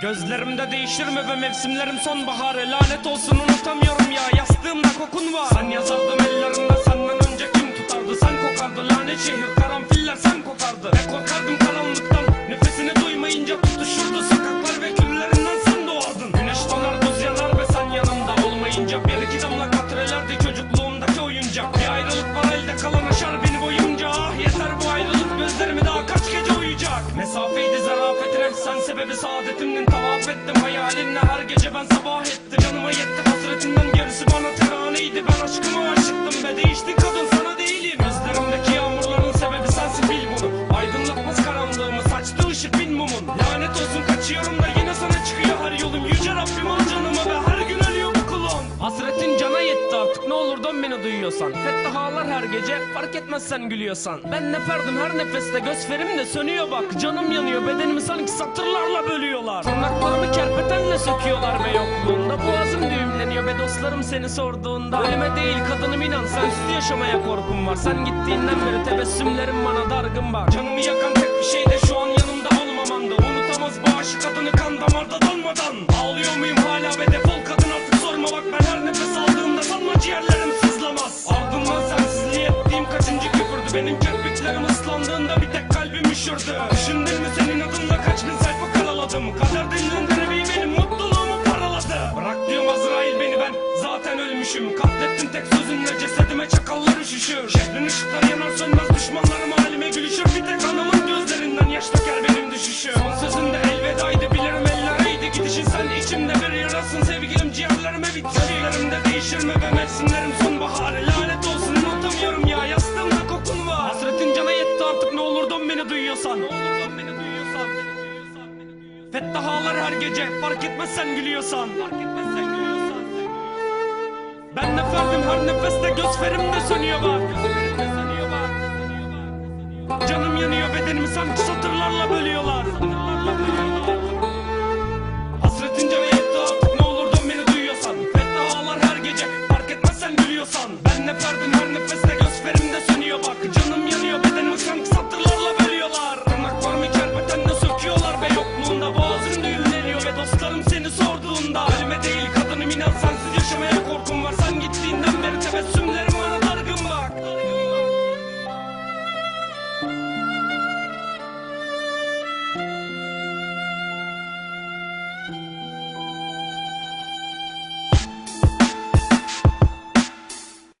Gözlerimde değiştirme be mevsimlerim? Sonbaharı Lanet olsun unutamıyorum ya. Yastığımda kokun var. Sen yazardım ellerimde senden önce kim tutardı? Sen kokardın lanet şehir karanfiller sen kokardın Ne korkardım karanlıktan nefesini duymayınca tutuşurdu. Sokaklar ve küllerinden sen doğardın. Güneş donar buz yanar ve sen yanımda olmayınca. Bir iki damla katrelerdi çocukluğumdaki oyuncak. Bir ayrılık var elde kalan aşar beni boyunca. Ah yeter bu ayrılık gözlerimi daha kaç gece uyuyacak? Zarafetine sen sebebi saadetimdin Tavaf ettim. Hayalinle her gece ben sabah ettim. Canıma yetti hasretinden gerisi bana teraneydi Ben aşkıma aşıktım be değiştin kadın. Sana değilim. Gözlerimdeki yağmurların sebebi sensin bil bunu. Aydınlatmaz karanlığımı saçtı ışık bin mumun. Lanet olsun kaçıyorum da yine sana çıkıyor her yolum. Yüce Rabbim al canımı ve her gün ölüyor bu kulun Hasretin cana yetti artık. Ne olur dön beni duyuyorsan. Fettah ağlar her gece fark etmez sen gülüyorsan. Ben neferdim her nefeste göz ferim de sönüyor bak. Canım yanıyor bedenimi sanki satırlarla bölüyorlar. Tırnaklarımı kerpetenle söküyorlar be yokluğunda. Boğazım düğümleniyor be dostlarım seni sorduğunda. Ölüme değil kadınım inan sensiz yaşamaya korkum var. Sen gittiğinden beri tebessümlerim bana dargın bak. Canımı yakan tek bir şey de şu an yanımda olmamandı Unutamaz bu aşık kadını kan damarda dolmadan Ağlıyor muyum hala be? Defol kadın artık sorma bak. Ben her nefes aldığımda sanma ciğerlerim sızlamaz. Ardından sensizliğe ettiğim kaçıncı küfürdü? Benim kirpiklerim ıslandığında bir tek kalbim üşürdü Düşündün mü senin adınla kaç bin sayfa karaladım Kader denilen denemeyi benim mutluluğumu paraladı. Bırak diyorum Azrail beni ben. Zaten ölmüşüm. Katlettin tek sözünle cesedime çakallar üşüşür Şehrin ışıkları yanar sönmez düşmanlarım halime gülüşür. Bir tek anamın gözlerinden yaş döker benim düşüşüm. Son sözünde elvedaydı. Bilirim ellereydi Gidişin sen. İçimde bir yarasın. Sevgilim ciğerlerime bitti. Gözlerimde değişir mi? Be mevsimlerim dön beni duyuyorsan. Ne olur dön beni duyuyorsan beni duyuyorsan beni duyuyorsan. Fettah ağlar her gece fark etmez sen gülüyorsan. Fark etmez sen gülüyorsan. Ben neferdim her nefeste göz ferimde sönüyor bak. Gözlerimde sönüyor bak. Canım yanıyor bedenimi sanki satırlarla bölüyorlar. Satırlarla bölüyorlar yokluğunda Boğazım